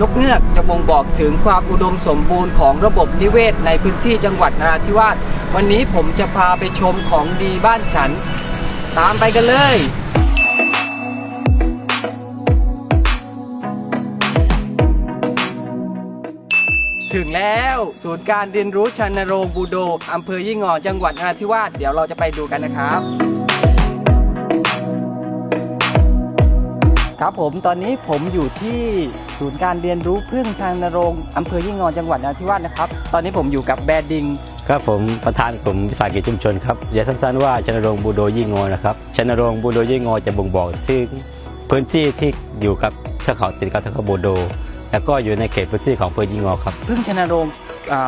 นกเงือกจะบ่งบอกถึงความอุดมสมบูรณ์ของระบบนิเวศในพื้นที่จังหวัดนราธิวาสวันนี้ผมจะพาไปชมของดีบ้านฉัน ตามไปกันเลยถึงแล้วศูนย์การเรียนรู้ชันโรงบูโดอำเภอยี่งอจังหวัดนราธิวาสเดี๋ยวเราจะไปดูกันนะครับ ครับผมตอนนี้ผมอยู่ที่ศูนย์การเรียนรู้พึ่งชันโรงอำเภอยี่งอจังหวัดนราธิวาสนะครับ ตอนนี้ผมอยู่กับแบดดิงครับผมประธานกลุ่มวิสาหกิจชุมชนครับเรียกสั้นๆว่าชนรงค์บูโดยี่งอนะครับชนรงค์บูโดยี่งอจะบ่งบอกถึงพื้นที่ที่อยู่กับเทือกเขาติดกับเทือกเขาบูโด แล้วก็อยู่ในเขตพื้นที่ของอำเภอยี่งอครับพึ่งชนโรงอ่า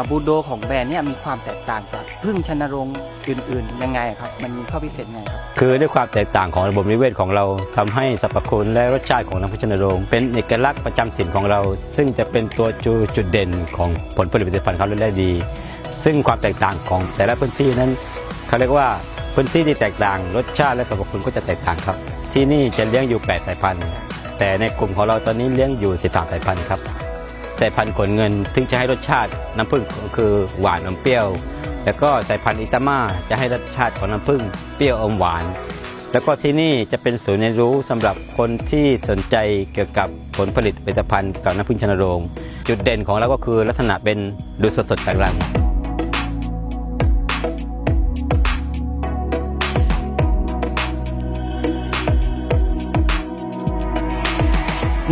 บูโดของแบรนด์เนี่ยมีความแตกต่างจากพึ่งชนรงอื่นๆ ยังไงครับ มันมีข้อพิเศษไงครับ คือด้วยความแตกต่างของระบบนิเวศของเราทำให้สรรพคุณและรสชาติของน้ำพึ่งชนรงเป็นเอกลักษณ์ประจำถิ่นของเรา ซึ่งจะเป็นตัวจูจุดเด่นของผลผลิตผลิตภัณฑ์เขาได้ดี ซึ่งความแตกต่างของแต่ละพื้นที่นั้นเขาเรียกว่าพื้นที่ที่แตกต่างรสชาติและสรรพคุณก็จะแตกต่างครับ ที่นี่จะเลี้ยงอยู่ 8 สายพันธุ์ แต่ในกลุ่มของเราตอนนี้เลี้ยงอยู่ 13 สายพันธุ์ครับ สายพันธุ์ขนเงินถึงจะให้รสชาติน้ำผึ้งก็คือหวานอมเปรี้ยว แล้วก็สายพันธุ์อิตาม่าจะให้รสชาติของน้ำผึ้งเปรี้ยวอมหวาน แล้วก็ที่นี่จะเป็นศูนย์เรียนรู้สำหรับคนที่สนใจเกี่ยวกับผลผลิตผลิตภัณฑ์กับน้ำผึ้งชนโรง จุดเด่นของเราก็คือลักษณะเป็นดูสดๆจากรัง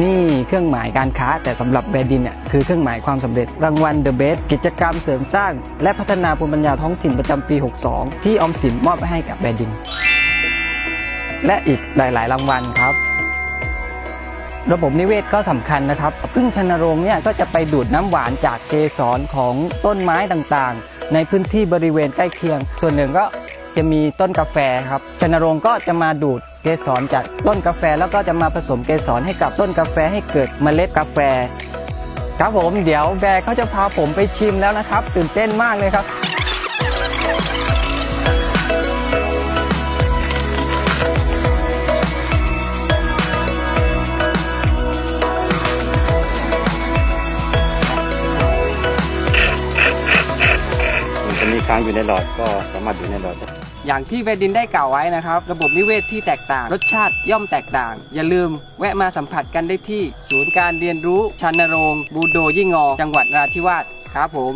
นี่เครื่องหมายการค้าแต่สำหรับแบรนด์ดินเนี่ยคือเครื่องหมายความสำเร็จรางวัล The Best กิจกรรมเสริมสร้าง และพัฒนาภูมิปัญญาท้องถิ่นประจำปี 62 ที่ออมสินมอบให้กับแบรนด์ดิน และอีกหลาย ๆ รางวัลครับระบบนิเวศก็สำคัญนะครับพึ่งชนโรงเนี่ยก็จะไปดูดน้ำหวานจากเกสรของต้นไม้ต่างๆ ในพื้นที่บริเวณใกล้เคียง ส่วนหนึ่งก็ จะมีต้นกาแฟครับชนโรงก็จะมาดูดเกสรจากต้นกาแฟแล้วก็จะมาผสมเกสรให้กับต้นกาแฟให้เกิดเมล็ดกาแฟ ครับผมเดี๋ยวแบร์เขาจะพาผมไปชิมแล้วนะครับ ตื่นเต้นมากเลยครับมันจะมีค้างอยู่ในหลอดก็สามารถอยู่ในหลอดได้ อย่างที่เวดินได้กล่าวไว้นะครับ ระบบนิเวศที่แตกต่าง รสชาติย่อมแตกต่าง อย่าลืมแวะมาสัมผัสกันได้ที่ ศูนย์การเรียนรู้ชันโรงบูโดยี่งอ จังหวัดนราธิวาสครับผม